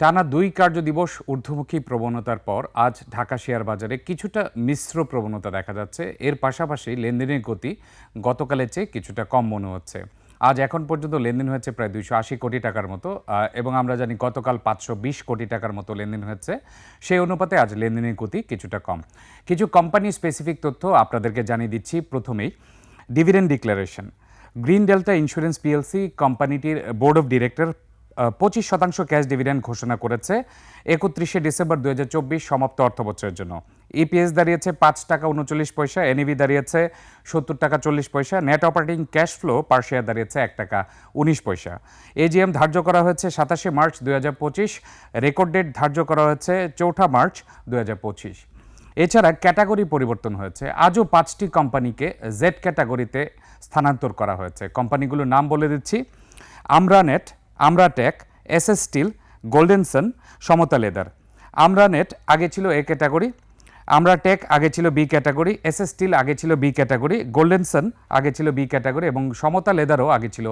টানা দুই কার্যদিবস ঊর্ধ্বমুখী প্রবণতার পর আজ ঢাকা শেয়ার বাজারে কিছুটা মিশ্র প্রবণতা দেখা যাচ্ছে। এর পাশাপাশি লেনদেনের গতি গতকালের চেয়ে কিছুটা কম মনে হচ্ছে। আজ এখন পর্যন্ত লেনদেন হয়েছে প্রায় দুইশো আশি কোটি টাকার মতো এবং আমরা জানি গতকাল পাঁচশো বিশ কোটি টাকার মতো লেনদেন হয়েছে। সেই অনুপাতে আজ লেনদেনের গতি কিছুটা কম। কিছু কোম্পানি স্পেসিফিক তথ্য আপনাদেরকে জানিয়ে দিচ্ছি। প্রথমেই dividend declaration green delta insurance PLC কোম্পানিটির বোর্ড অফ ডিরেক্টর পঁচিশ শতাংশ ক্যাশ ডিভিডেন্ড ঘোষণা করেছে একত্রিশে ডিসেম্বর দু হাজার চব্বিশ সমাপ্ত অর্থবছরের জন্য। ইপিএস দাঁড়িয়েছে পাঁচ টাকা উনচল্লিশ পয়সা এনইবি দাঁড়িয়েছে সত্তর টাকা চল্লিশ পয়সা net operating cash flow per share দাঁড়িয়েছে এক টাকা উনিশ পয়সা। এজিএম ধার্য করা হয়েছে সাতাশে মার্চ দু হাজার পঁচিশ রেকর্ড ডেট ধার্য করা হয়েছে চৌঠা মার্চ দু হাজার পঁচিশ। এছাড়া ক্যাটাগরি পরিবর্তন হয়েছে, আজও পাঁচটি কোম্পানিকে জেড ক্যাটাগরিতে স্থানান্তর করা হয়েছে। কোম্পানিগুলোর নাম বলে দিচ্ছি, Aamranet Aamratech S S steel golden son Samata leather. Aamranet আগে ছিল এ ক্যাটাগরি, আমরা টেক আগে ছিল B category, S S steel আগে ছিল বি ক্যাটাগরি গোল্ডেনসন আগে ছিল বি ক্যাটাগরি এবং সমতা লেদারও আগে ছিল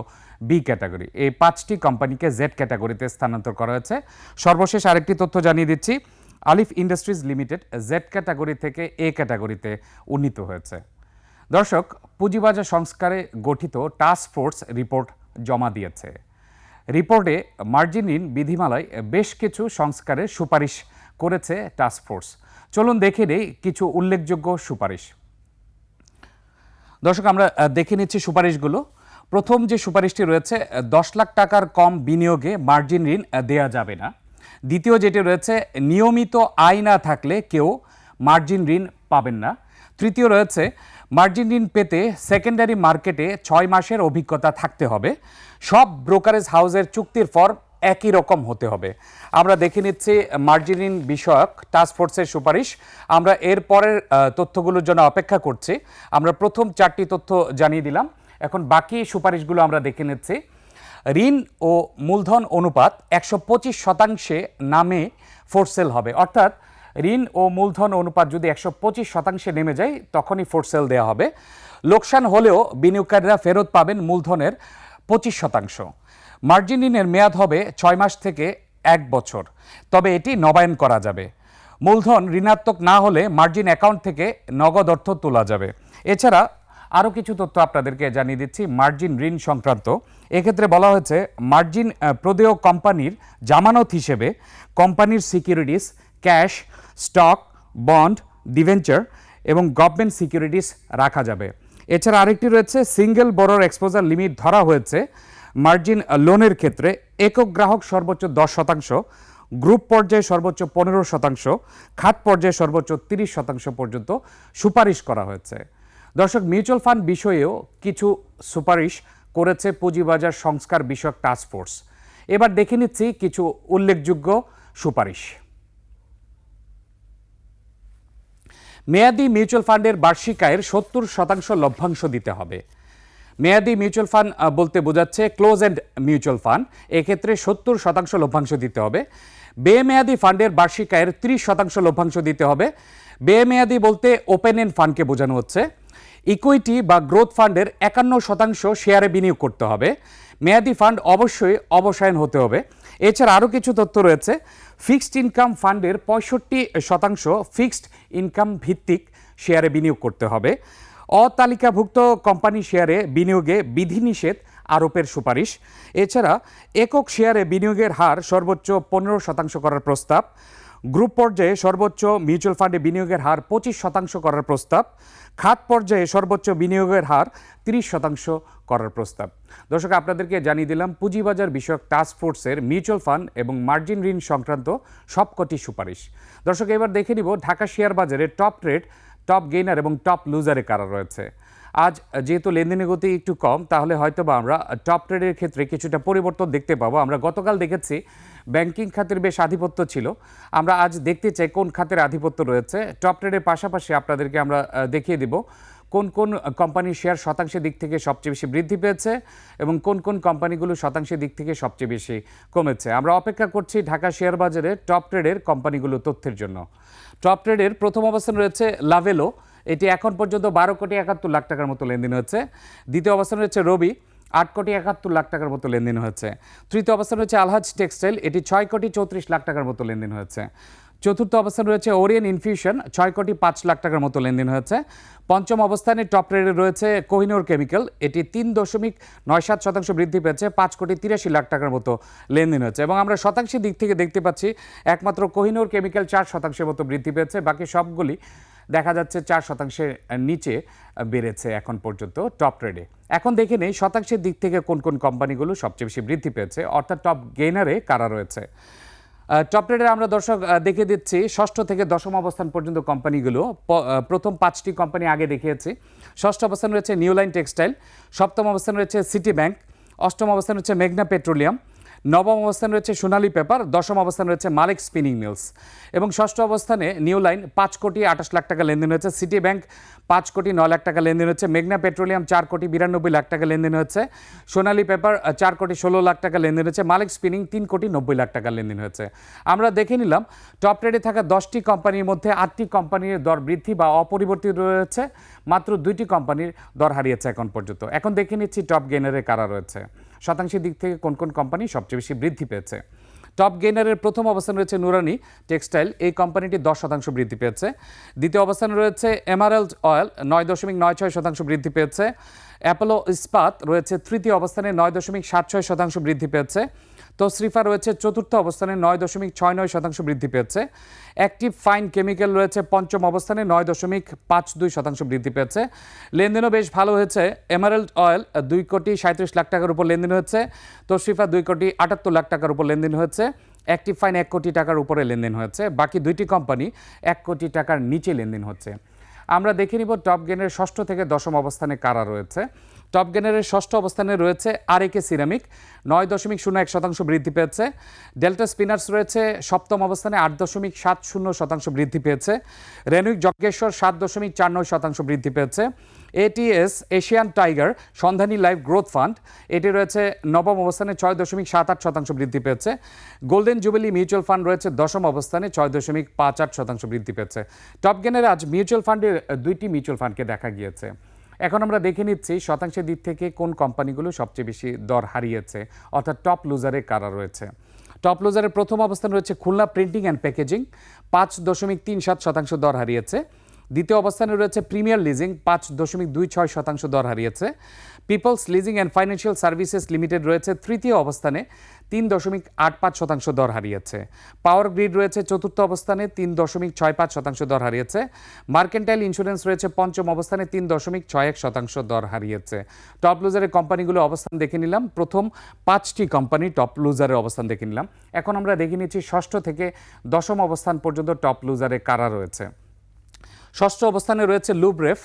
বি ক্যাটাগরি। এই পাঁচটি কোম্পানিকে জেড ক্যাটাগরিতে স্থানান্তর করা হয়েছে। সর্বশেষ আরেকটি তথ্য জানিয়ে দিচ্ছি, আলিফ ইন্ডাস্ট্রিজ লিমিটেড জেড ক্যাটাগরি থেকে এ ক্যাটাগরিতে উন্নীত হয়েছে। দর্শক, পুঁজিবাজার সংস্কারে গঠিত টাস্ক ফোর্স রিপোর্ট জমা দিয়েছে। রিপোর্টে মার্জিন ঋণ বিধিমালায় বেশ কিছু সংস্কারের সুপারিশ করেছে টাস্ক ফোর্স চলুন দেখে নেই কিছু উল্লেখযোগ্য সুপারিশ। দর্শক, আমরা দেখে নিচ্ছি সুপারিশগুলো। প্রথম যে সুপারিশটি রয়েছে দশ লাখ টাকার কম বিনিয়োগে মার্জিন ঋণ দেয়া যাবে না। দ্বিতীয় যেটি রয়েছে, নিয়মিত আয় না থাকলে কেউ মার্জিন ঋণ পাবেন না। তৃতীয় রয়েছে মার্জিন ঋণ পেতে সেকেন্ডারি মার্কেটে ছয় মাসের অভিজ্ঞতা থাকতে হবে। সব ব্রোকারেজ হাউসের চুক্তির ফর্ম একই রকম হতে হবে। আমরা দেখে নিচ্ছি মার্জিন ঋণ বিষয়ক টাস্কফোর্সের সুপারিশ। আমরা এর পরের তথ্যগুলোর জন্য অপেক্ষা করছি। আমরা প্রথম চারটি তথ্য জানিয়ে দিলাম। এখন বাকি সুপারিশগুলো আমরা দেখে নিচ্ছি। ঋণ ও মূলধন অনুপাত একশো পঁচিশ শতাংশে নামে ফোরসেল হবে। অর্থাৎ ঋণ ও মূলধন অনুপাত যদি একশো পঁচিশ শতাংশে নেমে যায়, তখনই ফোরসেল দেওয়া হবে। লোকসান হলেও বিনিয়োগকারীরা ফেরত পাবেন মূলধনের পঁচিশ শতাংশ। মার্জিন ঋণের মেয়াদ হবে ছয় মাস থেকে এক বছর। তবে এটি নবায়ন করা যাবে। মূলধন ঋণাত্মক না হলে মার্জিন অ্যাকাউন্ট থেকে নগদ অর্থ তোলা যাবে। এছাড়া আরও কিছু তথ্য আপনাদেরকে জানিয়ে দিচ্ছি মার্জিন ঋণ সংক্রান্ত। এক্ষেত্রে বলা হয়েছে, মার্জিন প্রদেয় কোম্পানির জামানত হিসেবে কোম্পানির securities, cash stock, bond, debenture এবং গভর্নমেন্ট সিকিউরিটিস রাখা যাবে। এছাড়া আরেকটি রয়েছে, সিঙ্গেল বড়র এক্সপোজার লিমিট ধরা হয়েছে মার্জিন লোনের ক্ষেত্রে। একক গ্রাহক সর্বোচ্চ দশ শতাংশ, গ্রুপ পর্যায়ে সর্বোচ্চ পনেরো শতাংশ, খাত পর্যায়ে সর্বোচ্চ তিরিশ শতাংশ পর্যন্ত সুপারিশ করা হয়েছে। দর্শক, মিউচুয়াল ফান্ড বিষয়েও কিছু সুপারিশ করেছে পুঁজিবাজার সংস্কার বিষয়ক টাস্ক ফোর্স। এবার দেখে নিচ্ছি কিছু উল্লেখযোগ্য সুপারিশ। মেয়াদি মিউচুয়াল ফান্ডের বার্ষিক আয়ের সত্তর শতাংশ লভ্যাংশ দিতে হবে। মেয়াদি মিউচুয়াল ফান্ড বলতে বোঝাচ্ছে ক্লোজ এন্ড মিউচুয়াল ফান্ড। এক্ষেত্রে সত্তর শতাংশ লভ্যাংশ দিতে হবে। বেমেয়াদি ফান্ডের বার্ষিক আয়ের ত্রিশ শতাংশ লভ্যাংশ দিতে হবে। বেমেয়াদি বলতে ওপেন এন্ড ফান্ডকে বোঝানো হচ্ছে। ইকুইটি বা গ্রোথ ফান্ডের একান্ন শতাংশ শেয়ারে বিনিয়োগ করতে হবে। মেয়াদি ফান্ড অবশ্যই অবসায়ন হতে হবে। এছাড়া আরও কিছু তথ্য রয়েছে। ফিক্সড ইনকাম ফান্ডের পঁয়ষট্টি শতাংশ ফিক্সড ইনকাম ভিত্তিক শেয়ারে বিনিয়োগ করতে হবে। অতালিকাভুক্ত কোম্পানি শেয়ারে বিনিয়োগে বিধিনিষেধ আরোপের সুপারিশ। এছাড়া একক শেয়ারে বিনিয়োগের হার সর্বোচ্চ পনেরো শতাংশ করার প্রস্তাব। গ্রুপ পর্যায়ে সর্বোচ্চ মিউচুয়াল ফান্ডে বিনিয়োগের হার পঁচিশ শতাংশ করার প্রস্তাব। খাত পর্যায়ে সর্বোচ্চ বিনিয়োগের হার তিরিশ শতাংশ করার প্রস্তাব। দর্শক, আপনাদেরকে জানিয়ে দিলাম, পুঁজিবাজার বিষয়ক টাস্ক ফোর্সের মিউচুয়াল ফান্ড এবং মার্জিন ঋণ সংক্রান্ত সবকটি সুপারিশ। দর্শক, এবার দেখে নিব ঢাকা শেয়ার বাজারে টপ ট্রেড টপ গেইনার এবং টপ লুজারে কারা রয়েছে। আজ যেহেতু লেনদেনের গতি একটু কম, তাহলে হয়তো বা আমরা টপ ট্রেডের ক্ষেত্রে কিছুটা পরিবর্তন দেখতে পাবো। আমরা গতকাল দেখেছি ব্যাংকিং খাতের বেশ আধিপত্য ছিল। আমরা আজ দেখতে চাই কোন খাতের আধিপত্য রয়েছে। টপ ট্রেডের পাশাপাশি আপনাদেরকে আমরা দেখিয়ে দিব কোন কোন কোম্পানির শেয়ার শতাংশের দিক থেকে সবচেয়ে বেশি বৃদ্ধি পেয়েছে এবং কোন কোন কোম্পানিগুলো শতাংশের দিক থেকে সবচেয়ে বেশি কমেছে। আমরা অপেক্ষা করছি ঢাকা শেয়ার বাজারে টপ ট্রেডের কোম্পানিগুলো তথ্যের জন্য। টপ ট্রেডের প্রথম অবস্থান রয়েছে লাভেলো এটি এখন পর্যন্ত বারো কোটি একাত্তর লাখ টাকার মতো লেনদেন হচ্ছে দ্বিতীয় অবস্থান হচ্ছে রবি, আট কোটি একাত্তর লাখ টাকার মতো লেনদেন হয়েছে। তৃতীয় অবস্থান রয়েছে আলহাজ টেক্সটাইল, এটি ছয় কোটি চৌত্রিশ লাখ টাকার মতো লেনদেন হয়েছে। চতুর্থ অবস্থান রয়েছে ওরিয়েন ইনফিউশন, ছয় কোটি পাঁচ লাখ টাকার মতো লেনদেন হয়েছে। পঞ্চম অবস্থানে টপ রেডে রয়েছে কোহিনোর কেমিক্যাল, এটি তিন দশমিক নয় সাত শতাংশ বৃদ্ধি পেয়েছে, পাঁচ কোটি তিরাশি লাখ টাকার মতো লেনদেন হয়েছে। এবং আমরা শতাংশের দিক থেকে দেখতে পাচ্ছি, একমাত্র কোহিনোর কেমিক্যাল চার শতাংশের মতো বৃদ্ধি পেয়েছে, বাকি সবগুলি দেখা যাচ্ছে চার শতাংশের নিচে বেড়েছে এখন পর্যন্ত টপ ট্রেডে। এখন দেখে নেই শতাংশের দিক থেকে কোন কোন কোম্পানিগুলো সবচেয়ে বেশি বৃদ্ধি পেয়েছে, অর্থাৎ টপ গেইনারে কারা রয়েছে। টপ রেডে আমরা দর্শক দেখে দিচ্ছি, ষষ্ঠ থেকে দশম অবস্থান পর্যন্ত কোম্পানিগুলো প্রথম পাঁচটি কোম্পানি আগে দেখিয়েছি। ষষ্ঠ অবস্থান রয়েছে নিউ লাইন টেক্সটাইল, সপ্তম অবস্থান রয়েছে সিটি ব্যাংক অষ্টম অবস্থান রয়েছে মেঘনা পেট্রোলিয়াম নবম অবস্থান রয়েছে সোনালী পেপার, দশম অবস্থান রয়েছে মালিক স্পিনিং মিলস। এবং ষষ্ঠ অবস্থানে নিউ লাইন, পাঁচ কোটি আঠাশ লাখ টাকা লেনদেন হয়েছে। সিটি ব্যাংক, পাঁচ কোটি ন লাখ টাকা লেনদেন হচ্ছে মেঘনা পেট্রোলিয়াম, চার কোটি বিরানব্বই লাখ টাকা লেনদেন হচ্ছে সোনালী পেপার, চার কোটি ষোলো লাখ টাকা লেনদেন হচ্ছে মালিক স্পিনিং, তিন কোটি নব্বই লাখ টাকা লেনদেন হয়েছে। আমরা দেখে নিলাম, টপ ট্রেডে থাকা দশটি কোম্পানির মধ্যে আটটি কোম্পানির দর বৃদ্ধি বা অপরিবর্তিত রয়েছে। মাত্র দুইটি কোম্পানির দর হারিয়েছে এখন পর্যন্ত। এখন দেখে নিচ্ছি টপ গেনারে কারা রয়েছে। শতাংশের দিক থেকে কোন কোন কোম্পানি সবচেয়ে বেশি বৃদ্ধি পেয়েছে? টপ গেইনারের প্রথম অবস্থান রয়েছে নুরানি টেক্সটাইল, এই কোম্পানিটি দশ শতাংশ বৃদ্ধি পেয়েছে। দ্বিতীয় অবস্থানে রয়েছে এমারেল্ড অয়েল, নয় দশমিক নয় ছয় শতাংশ বৃদ্ধি পেয়েছে। অ্যাপোলো ইস্পাত রয়েছে তৃতীয় অবস্থানে নয় দশমিক সাত ছয় শতাংশ বৃদ্ধি পেয়েছে। তসরিফা রয়েছে চতুর্থ অবস্থানে, নয় দশমিক ছয় নয় শতাংশ বৃদ্ধি পেয়েছে। অ্যাক্টিভ ফাইন কেমিক্যাল রয়েছে, পঞ্চম অবস্থানে, নয় দশমিক পাঁচ দুই শতাংশ বৃদ্ধি পেয়েছে। লেনদেনও বেশ ভালো হয়েছে। এমারেল্ড অয়েল দুই কোটি সাঁত্রিশ লাখ টাকার উপর লেনদেন হচ্ছে তসরিফা, দুই কোটি আটাত্তর লাখ টাকার উপর লেনদেন হয়েছে। অ্যাক্টিভ ফাইন এক কোটি টাকার উপরে লেনদেন হয়েছে। বাকি দুইটি কোম্পানি এক কোটি টাকার নিচে লেনদেন হচ্ছে। আমরা দেখে নিব টপ গেনের ষষ্ঠ থেকে দশম অবস্থানে কারা রয়েছে। টপ গেনারের ষষ্ঠ অবস্থানে রয়েছে আরএকে সিরামিক। নয় দশমিক শূন্য এক শতাংশ বৃদ্ধি পেয়েছে। ডেল্টা স্পিনার্স রয়েছে সপ্তম অবস্থানে আট দশমিক সাত শূন্য শতাংশ বৃদ্ধি পেয়েছে। রেনুইক যজ্ঞেশ্বর সাত দশমিক চার নয় শতাংশ বৃদ্ধি পেয়েছে। ATS Asian tiger Sandhani life growth fund, এটি রয়েছে নবম অবস্থানে ছয় দশমিক সাত আট শতাংশ বৃদ্ধি পেয়েছে। গোল্ডেন জুবিলি মিউচুয়াল ফান্ড রয়েছে দশম অবস্থানে ছয় দশমিক পাঁচ আট শতাংশ বৃদ্ধি পেয়েছে। টপ গেনের আজ মিউচুয়াল ফান্ডের দুইটি মিউচুয়াল ফান্ডকে দেখা গিয়েছে। এখন আমরা দেখে নিচ্ছি শতাংশের দিক থেকে কোন কোম্পানিগুলো সবচেয়ে বেশি দর হারিয়েছে, অর্থাৎ টপ লুজারে কারা রয়েছে। টপ লুজারের প্রথম অবস্থান রয়েছে খুলনা প্রিন্টিং অ্যান্ড প্যাকেজিং, পাঁচ দশমিক তিন সাত শতাংশ দর হারিয়েছে। দ্বিতীয় অবস্থানে রয়েছে প্রিমিয়ার লিজিং, পাঁচ দশমিক দুই ছয় শতাংশ দর হারিয়েছে। Peoples leasing and financial services limited রয়েছে, তৃতীয় অবস্থানে তিন দশমিক আট পাঁচ শতাংশ দর হারিয়েছে। পাওয়ার গ্রিড রয়েছে, চতুর্থ অবস্থানে তিন দশমিক ছয় পাঁচ শতাংশ দর হারিয়েছে। মার্কেন্টাইল ইন্স্যুরেন্স রয়েছে, পঞ্চম অবস্থানে তিন দশমিক ছয় এক শতাংশ দর হারিয়েছে। টপ লুজারের কোম্পানিগুলো অবস্থান দেখে নিলাম। প্রথম পাঁচটি কোম্পানি টপ লুজারের অবস্থান দেখে নিলাম। এখন আমরা দেখে নিচ্ছি ষষ্ঠ থেকে দশম অবস্থান পর্যন্ত টপ লুজারে কারা রয়েছে। ষষ্ঠ অবস্থানে রয়েছে লুব্রেফ।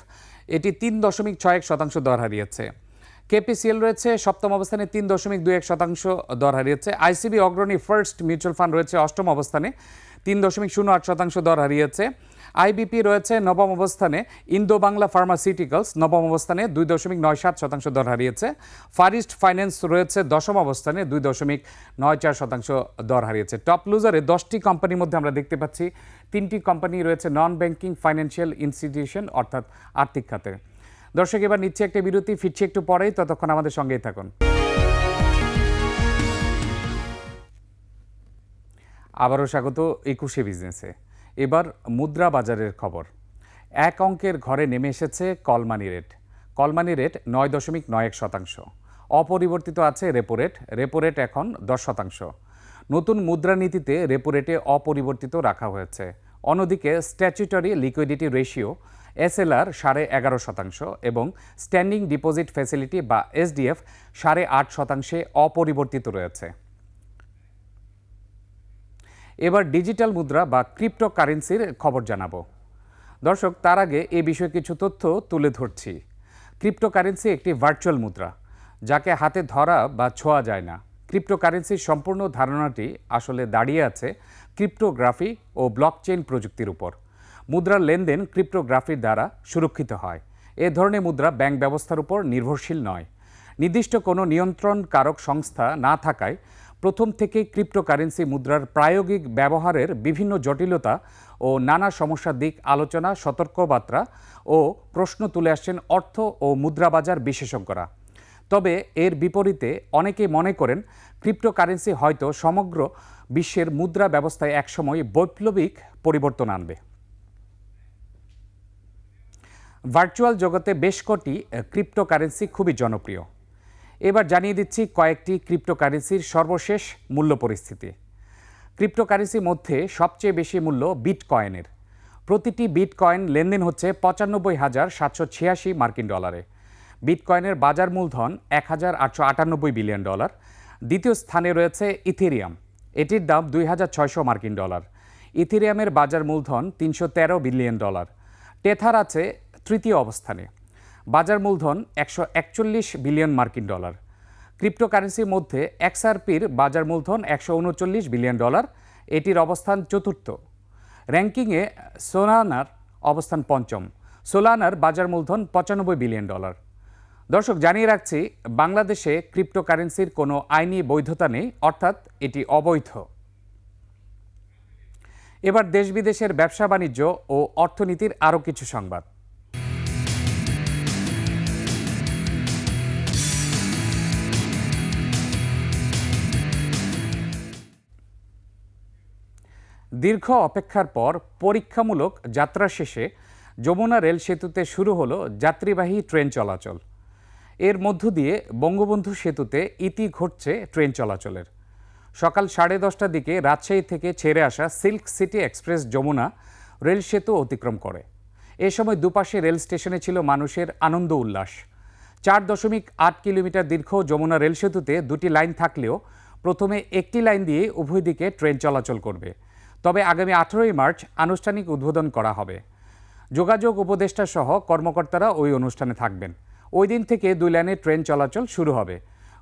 এটি তিন দশমিক ছয় এক শতাংশ দর হারিয়েছে। কেপিসিএল রয়েছে, সপ্তম অবস্থানে তিন দশমিক দুই এক শতাংশ দর হারিয়েছে। ICB Agrani first mutual fund রয়েছে, অষ্টম অবস্থানে তিন দশমিক শূন্য আট শতাংশ দর হারিয়েছে। আইবিপি রয়েছে নবম অবস্থানে ইন্দো বাংলা ফার্মাসিউটিক্যালস নবম অবস্থানে দুই দশমিক নয় সাত শতাংশ দর হারিয়েছে ফারিস্ট ফাইন্যান্স রয়েছে দশম অবস্থানে দুই দশমিক নয় চার শতাংশ দর হারিয়েছে। টপ লুজারে দশটি কোম্পানির মধ্যে আমরা দেখতে পাচ্ছি, তিনটি কোম্পানি রয়েছে নন ব্যাংকিং ফাইন্যান্সিয়াল ইনস্টিটিউশন অর্থাৎ আর্থিক খাতের দর্শক, এবার নিচ্ছে একটা বিরতি, ফিরছি একটু পরেই, ততক্ষণ আমাদের সঙ্গেই থাকুন। আবারও স্বাগত একুশে বিজনেসে। এবার মুদ্রা বাজারের খবর। এক অঙ্কের ঘরে নেমে এসেছে কলমানি রেট। কলমানি রেট নয় দশমিক নয় এক শতাংশ। অপরিবর্তিত আছে রেপো রেট রেপো রেট এখন দশ শতাংশ। নতুন মুদ্রানীতিতে রেপো রেটে অপরিবর্তিত রাখা হয়েছে। অন্যদিকে স্ট্যাচুটরি লিকুইডিটি রেশিও এসএলআর সাড়ে এগারো শতাংশ এবং স্ট্যান্ডিং ডিপোজিট ফ্যাসিলিটি বা এসডিএফ সাড়ে আট শতাংশে অপরিবর্তিত রয়েছে। এবার ডিজিটাল মুদ্রা বা ক্রিপ্টোকারেন্সির খবর জানাব। দর্শক, তার আগে এ বিষয়ে কিছু তথ্য তুলে ধরছি। ক্রিপ্টোকারেন্সি একটি ভার্চুয়াল মুদ্রা, যাকে হাতে ধরা বা ছোঁয়া যায় না। ক্রিপ্টোকারেন্সির সম্পূর্ণ ধারণাটি আসলে দাঁড়িয়ে আছে ক্রিপ্টোগ্রাফি ও ব্লকচেইন প্রযুক্তির উপর। মুদ্রার লেনদেন ক্রিপ্টোগ্রাফির দ্বারা সুরক্ষিত হয়। এ ধরনের মুদ্রা ব্যাংক ব্যবস্থার উপর নির্ভরশীল নয়। নির্দিষ্ট কোনো নিয়ন্ত্রণকারক সংস্থা না থাকায় প্রথম থেকে ক্রিপ্টোকারেন্সি মুদ্রার প্রায়োগিক ব্যবহারের বিভিন্ন জটিলতা ও নানা সমস্যার দিক আলোচনা, সতর্কবার্তা ও প্রশ্ন তুলে আসছেন অর্থ ও মুদ্রাবাজার বিশেষজ্ঞরা। তবে এর বিপরীতে অনেকেই মনে করেন ক্রিপ্টোকারেন্সি হয়তো সমগ্র বিশ্বের মুদ্রা ব্যবস্থায় একসময় বৈপ্লবিক পরিবর্তন আনবে। ভার্চুয়াল জগতে বেশ কটি ক্রিপ্টোকারেন্সি খুবই জনপ্রিয়। এবার জানিয়ে দিচ্ছি কয়েকটি ক্রিপ্টোকারেন্সির সর্বশেষ মূল্য পরিস্থিতি। ক্রিপ্টোকারেন্সির মধ্যে সবচেয়ে বেশি মূল্য বিটকয়েনের। প্রতিটি বিটকয়েন লেনদেন হচ্ছে পঁচানব্বই হাজার সাতশো ছিয়াশি মার্কিন ডলারে। বিটকয়েনের বাজার মূলধন এক হাজার আটশো আটানব্বই বিলিয়ন ডলার। দ্বিতীয় স্থানে রয়েছে ইথেরিয়াম। এটির দাম দুই হাজার ছয়শো মার্কিন ডলার। ইথেরিয়ামের বাজার মূলধন তিনশো তেরো বিলিয়ন ডলার। টেথার আছে তৃতীয় অবস্থানে। বাজার মূলধন একশো একচল্লিশ বিলিয়ন মার্কিন ডলার। ক্রিপ্টোকারেন্সির মধ্যে এক্সআরপির বাজার মূলধন একশো উনচল্লিশ বিলিয়ন ডলার, এটির অবস্থান চতুর্থ। র্যাঙ্কিংয়ে সোলানার অবস্থান পঞ্চম। সোলানার বাজার মূলধন পঁচানব্বই বিলিয়ন ডলার। দর্শক, জানিয়ে রাখছি, বাংলাদেশে ক্রিপ্টোকারেন্সির কোনো আইনি বৈধতা নেই, অর্থাৎ এটি অবৈধ। এবার দেশ বিদেশের ব্যবসা বাণিজ্য ও অর্থনীতির আরও কিছু সংবাদ। দীর্ঘ অপেক্ষার পর পরীক্ষামূলক যাত্রা শেষে যমুনা রেল সেতুতে শুরু হলো যাত্রীবাহী ট্রেন চলাচল। এর মধ্য দিয়ে বঙ্গবন্ধু সেতুতে ইতি ঘটছে ট্রেন চলাচলের। সকাল সাড়ে দশটার দিকে রাজশাহী থেকে ছেড়ে আসা silk city express Jamuna rail সেতু অতিক্রম করে। এ সময় দুপাশে রেল স্টেশনে ছিল মানুষের আনন্দ উল্লাস। চার দশমিক আট কিলোমিটার দীর্ঘ যমুনা রেল সেতুতে দুটি লাইন থাকলেও প্রথমে একটি লাইন দিয়ে উভয় দিকে ট্রেন চলাচল করবে। তবে আগামী আঠেরোই মার্চ আনুষ্ঠানিক উদ্বোধন করা হবে। যোগাযোগ উপদেষ্টা সহ কর্মকর্তারা ওই অনুষ্ঠানে থাকবেন। ওই দিন থেকে দুই লাইনে ট্রেন চলাচল শুরু হবে।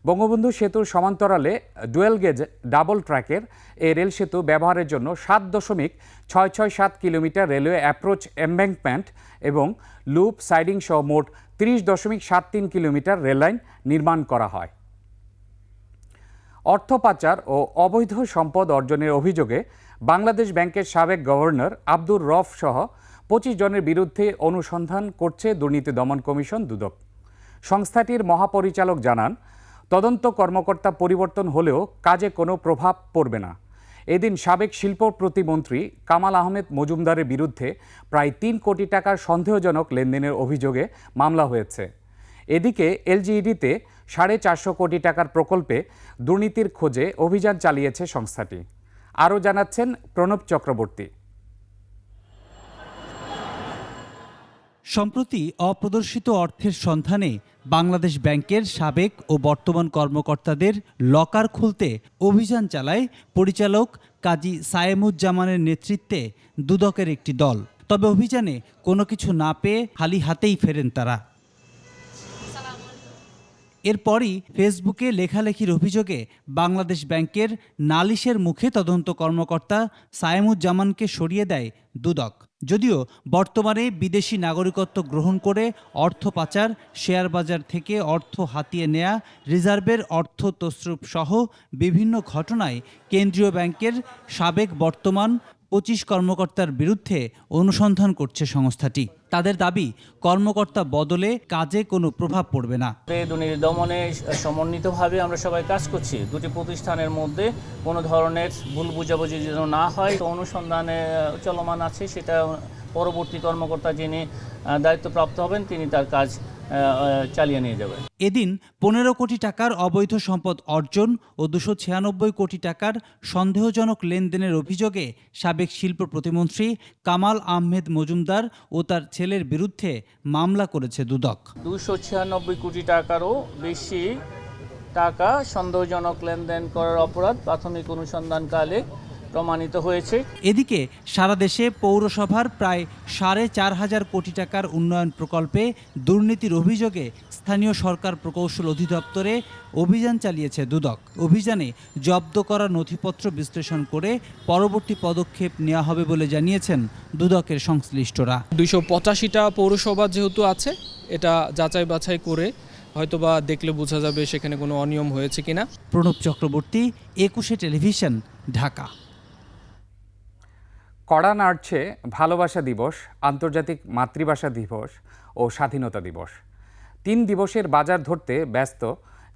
বঙ্গবন্ধু সেতুর সমান্তরালে ডুয়েল গেজ ডাবল ট্র্যাকের এই রেল সেতু ব্যবহারের জন্য সাত দশমিক ছয় ছয় সাত কিলোমিটার রেলওয়ে অ্যাপ্রোচ এম্ব্যাঙ্কমেন্ট এবং লুপ সাইডিং সহ মোট তিরিশ দশমিক সাত তিন কিলোমিটার রেললাইন নির্মাণ করা হয়। অর্থ পাচার ও অবৈধ সম্পদ অর্জনের অভিযোগে বাংলাদেশ ব্যাংকের সাবেক গভর্নর আব্দুর রফ সহ পঁচিশ জনের বিরুদ্ধে অনুসন্ধান করছে দুর্নীতি দমন কমিশন দুদক। সংস্থাটির মহাপরিচালক জানান, তদন্ত কর্মকর্তা পরিবর্তন হলেও কাজে কোনো প্রভাব পড়বে না। এদিন সাবেক শিল্প প্রতিমন্ত্রী কামাল আহমেদ মজুমদারের বিরুদ্ধে প্রায় তিন কোটি টাকার সন্দেহজনক লেনদেনের অভিযোগে মামলা হয়েছে। এদিকে এলজিইডিতে সাড়ে চারশো কোটি টাকার প্রকল্পে দুর্নীতির খোঁজে অভিযান চালিয়েছে সংস্থাটি। আরও জানাচ্ছেন প্রণব চক্রবর্তী। সম্প্রতি অপ্রদর্শিত অর্থের সন্ধানে বাংলাদেশ ব্যাংকের সাবেক ও বর্তমান কর্মকর্তাদের লকার খুলতে অভিযান চালায় পরিচালক কাজী সায়েমুজ্জামানের নেতৃত্বে দুদকের একটি দল। তবে অভিযানে কোনো কিছু না পেয়ে খালি হাতেই ফেরেন তারা। এরপরই ফেসবুকে লেখালেখির অভিযোগে বাংলাদেশ ব্যাংকের নালিশের মুখে তদন্ত কর্মকর্তা সায়েমুজ্জামানকে সরিয়ে দেয় দুদক। যদিও বর্তমানে বিদেশি নাগরিকত্ব গ্রহণ করে অর্থ পাচার, শেয়ার বাজার থেকে অর্থ হাতিয়ে নেয়া, রিজার্ভের অর্থ তসরুপ সহ বিভিন্ন ঘটনায় কেন্দ্রীয় ব্যাংকের সাবেক বর্তমান পঁচিশ কর্মকর্তার বিরুদ্ধে অনুসন্ধান করছে সংস্থাটি। তাদের দাবি, কর্মকর্তা বদলে কাজে কোনো প্রভাব পড়বে না। দুর্নীতি দমনে সমন্বিতভাবে আমরা সবাই কাজ করছি। দুটি প্রতিষ্ঠানের মধ্যে কোনো ধরনের ভুল বুঝাবুঝি যেন না হয় অনুসন্ধানে চলমান আছে, সেটা পরবর্তী কর্মকর্তা যিনি দায়িত্বপ্রাপ্ত হবেন, তিনি তার কাজ চালিয়ে নিয়ে যাবেন এদিন পনেরো কোটি টাকার অবৈধ সম্পদ অর্জন ও দুশো ছিয়ানব্বই কোটি টাকার সন্দেহজনক লেনদেনের অভিযোগে সাবেক শিল্প প্রতিমন্ত্রী কামাল আহমেদ মজুমদার ও তার ছেলের বিরুদ্ধে মামলা করেছে দুদক। দুশো ছিয়ানব্বই কোটি টাকারও বেশি টাকা সন্দেহজনক লেনদেন করার অপরাধ প্রাথমিক অনুসন্ধানকালে প্রমাণিত হয়েছে। এদিকে সারা দেশে পৌরসভার প্রায় সাড়ে চার হাজার কোটি টাকার উন্নয়ন প্রকল্পে দুর্নীতির অভিযোগে স্থানীয় সরকার প্রকৌশল অধিদপ্তরে অভিযান চালিয়েছে দুদক। অভিযানে জব্দ করা নথিপত্র বিশ্লেষণ করে পরবর্তী পদক্ষেপ নেওয়া হবে বলে জানিয়েছেন দুদকের সংশ্লিষ্টরা। দুইশো পঁচাশিটা পৌরসভা যেহেতু আছে এটা যাচাই বাছাই করে হয়তোবা দেখলে বোঝা যাবে সেখানে কোনো অনিয়ম হয়েছে কিনা। প্রণব চক্রবর্তী একুশে টেলিভিশন ঢাকা। কড়া নাড়ছে ভালোবাসা দিবস, আন্তর্জাতিক মাতৃভাষা দিবস ও স্বাধীনতা দিবস। তিন দিবসের বাজার ধরতে ব্যস্ত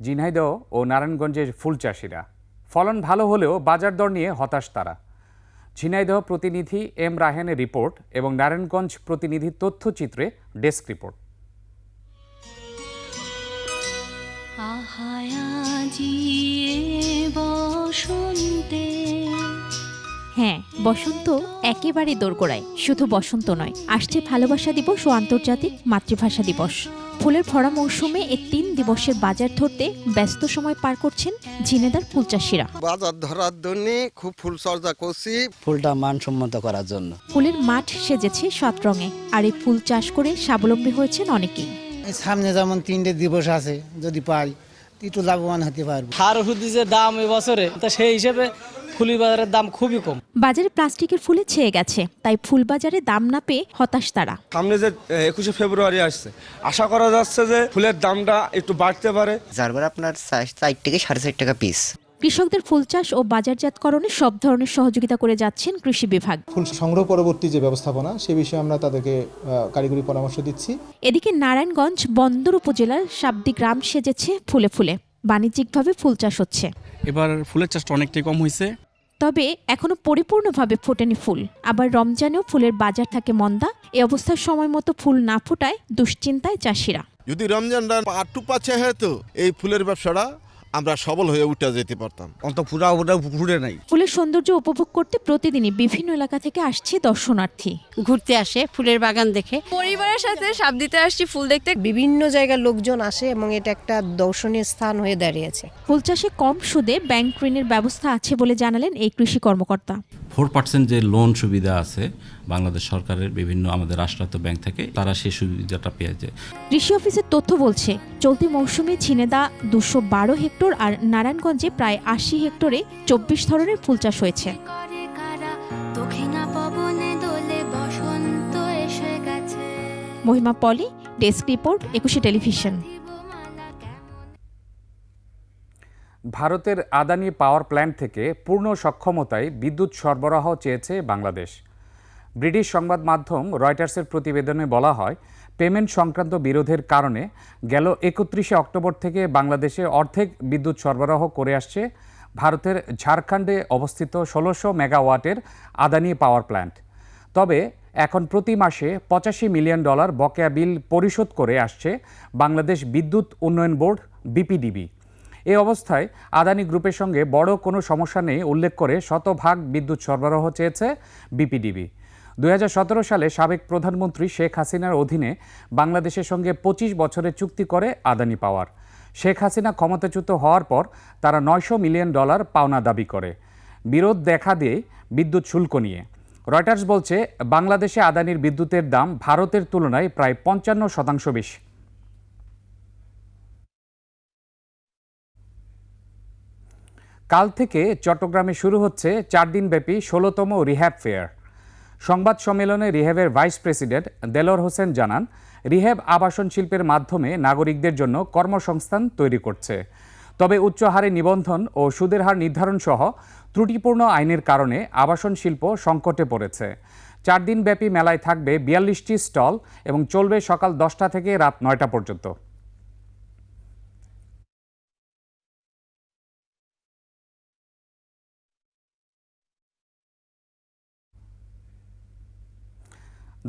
ঝিনাইদহ ও নারায়ণগঞ্জের ফুল চাষিরা। ফলন ভালো হলেও বাজার দর নিয়ে হতাশ তারা। ঝিনাইদহ প্রতিনিধি এম রাহেনের রিপোর্ট এবং নারায়ণগঞ্জ প্রতিনিধির তথ্যচিত্রে ডেস্ক রিপোর্ট। আহায়াজিয়ে বসন্তে হ্যাঁ বসন্ত একেবারে দোরগোড়ায় শুধু বসন্ত নয়। আসছে ভালোবাসা দিবস ও আন্তর্জাতিক মাতৃভাষা দিবস। ফুলের ভরা মৌসুমে এই তিন দিবসের বাজার ধরতে ব্যস্ত সময় পার করছেন ঝিনেদার ফুল চাষিরা। বাজার ধরার জন্য খুব ফুল চর্চা করছি। ফুলটা মানসম্মত করার জন্য। ফুলের মাঠ সেজেছে সাত রঙে আর এই ফুল চাষ করে স্বাবলম্বী হয়েছেন অনেকেই। সামনে যেমন তিনটে দিবস আছে যদি পাই একটু লাভবান হতে পারব। সার ওষুধ যে দাম এবছরে তা সেই হিসেবে ফুলি বাজারের দাম খুবই কম। বাজারে প্লাস্টিকের ফুলে ছেয়ে গেছে তাই ফুল বাজারে দাম না পেয়ে হতাশ তারা। সামনে যে একুশে ফেব্রুয়ারি আসছে আশা করা যাচ্ছে যে ফুলের দামটা একটু বাড়তে পারে। যার আপনার চার থেকে সাড়ে চার টাকা পিস কৃষকদের ফুল চাষ ও বাজারজাতকরণে সব ধরনের সহযোগিতা করে যাচ্ছেন কৃষি বিভাগ। ফুল সংগ্রহ পরবর্তী যে ব্যবস্থাপনা সে বিষয়ে আমরা তাদেরকে কারিগরি পরামর্শ দিচ্ছি। এদিকে নারায়ণগঞ্জ বন্দর উপজেলার সাবদি গ্রাম সেজেছে ফুলে ফুলে। বাণিজ্যিকভাবে ফুল চাষ হচ্ছে। এবার ফুলের চাষটা অনেকটাই কম হয়েছে। তবে এখনও পরিপূর্ণভাবে ফোটেনি ফুল। আবার রমজানেও ফুলের বাজার থাকে মন্দা। এ অবস্থার সময় মতো ফুল না ফোটায় দুশ্চিন্তায় চাষিরা। যদি রমজানটা আটটু পাচ্ছে হয়তো এই ফুলের ব্যবসাটা আমরা সবল হয়ে উঠে যেতে পারতাম। অন্ত পুরা ওটা ফুরে নাই। ফুলের সৌন্দর্য উপভোগ করতে প্রতিদিনই বিভিন্ন এলাকা থেকে আসছে দর্শনার্থী। ঘুরতে আসে ফুলের বাগান দেখে। পরিবারের সাথে সাপ দিতে আসছি ফুল দেখতে। বিভিন্ন জায়গার লোকজন আসে এবং এটা একটা দর্শনীয় স্থান হয়ে দাঁড়িয়েছে। ফুল চাষে কম সুদে ব্যাংক ঋণের ব্যবস্থা আছে বলে জানালেন এই কৃষি কর্মকর্তা। ফোর পার্সেন্ট যে লোন সুবিধা আছে বাংলাদেশ সরকারের বিভিন্ন আমাদের রাষ্ট্রায়ত্ত ব্যাংক থেকে তারা সেই সুবিধাটা পেয়ে যায় কৃষি অফিসের তথ্য বলছে চলতি মৌসুমে ঝিনেদা দুশো বারো হেক্টর আর নারায়ণগঞ্জে প্রায় আশি হেক্টরে চব্বিশ ধরনের ফুল চাষ হয়েছে। Mahima Poli desk report Ekushey television. ভারতের আদানি পাওয়ার প্ল্যান্ট থেকে পূর্ণ সক্ষমতায় বিদ্যুৎ সরবরাহ চেয়েছে বাংলাদেশ। ব্রিটিশ সংবাদ মাধ্যম রয়টার্সের প্রতিবেদনে বলা হয়, পেমেন্ট সংক্রান্ত বিরোধের কারণে গেল একত্রিশে অক্টোবর থেকে বাংলাদেশে অর্ধেক বিদ্যুৎ সরবরাহ করে আসছে ভারতের ঝাড়খণ্ডে অবস্থিত ষোলোশো মেগাওয়াটের আদানি পাওয়ার প্ল্যান্ট। তবে এখন প্রতি মাসে পঁচাশি মিলিয়ন ডলার বকেয়া বিল পরিশোধ করে আসছে বাংলাদেশ বিদ্যুৎ উন্নয়ন বোর্ড, বিপিডিবি। এই অবস্থায় আদানি গ্রুপের সঙ্গে বড় কোনো সমস্যা নেই উল্লেখ করে শতভাগ বিদ্যুৎ সরবরাহ চেয়েছে বিপিডিবি। দু হাজার সতেরো সালে সাবেক প্রধানমন্ত্রী শেখ হাসিনার অধীনে বাংলাদেশের সঙ্গে পঁচিশ বছরের চুক্তি করে আদানি পাওয়ার। শেখ হাসিনা ক্ষমতাচ্যুত হওয়ার পর তারা নয়শো মিলিয়ন ডলার পাওনা দাবি করে। বিরোধ দেখা দিয়ে বিদ্যুৎ শুল্ক নিয়ে। রয়টার্স বলছে, বাংলাদেশে আদানির বিদ্যুতের দাম ভারতের তুলনায় প্রায় পঞ্চান্ন শতাংশ বেশি। কাল থেকে চট্টগ্রামে শুরু হচ্ছে চার দিনব্যাপী ষোলোতম রিহ্যাব ফেয়ার। সংবাদ সম্মেলনে রিহ্যাবের ভাইস প্রেসিডেন্ট দেলোর হোসেন জানান, রিহ্যাব আবাসন শিল্পের মাধ্যমে নাগরিকদের জন্য কর্মসংস্থান তৈরি করছে। তবে উচ্চ হারে নিবন্ধন ও সুদের হার নির্ধারণ সহ ত্রুটিপূর্ণ আইনের কারণে আবাসন শিল্প সংকটে পড়েছে। চার দিনব্যাপী মেলায় থাকবে বিয়াল্লিশটি স্টল এবং চলবে সকাল দশটা থেকে রাত নয়টা পর্যন্ত।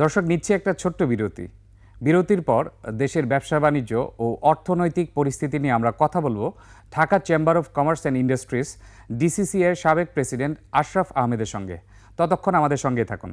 দর্শক, নিচ্ছে একটা ছোট্ট বিরতি। বিরতির পর দেশের ব্যবসা, বাণিজ্য ও অর্থনৈতিক পরিস্থিতি নিয়ে আমরা কথা বলব Dhaka chamber of commerce and industries DCCI এর সাবেক প্রেসিডেন্ট আশরাফ আহমেদের সঙ্গে। ততক্ষণ আমাদের সঙ্গে থাকুন।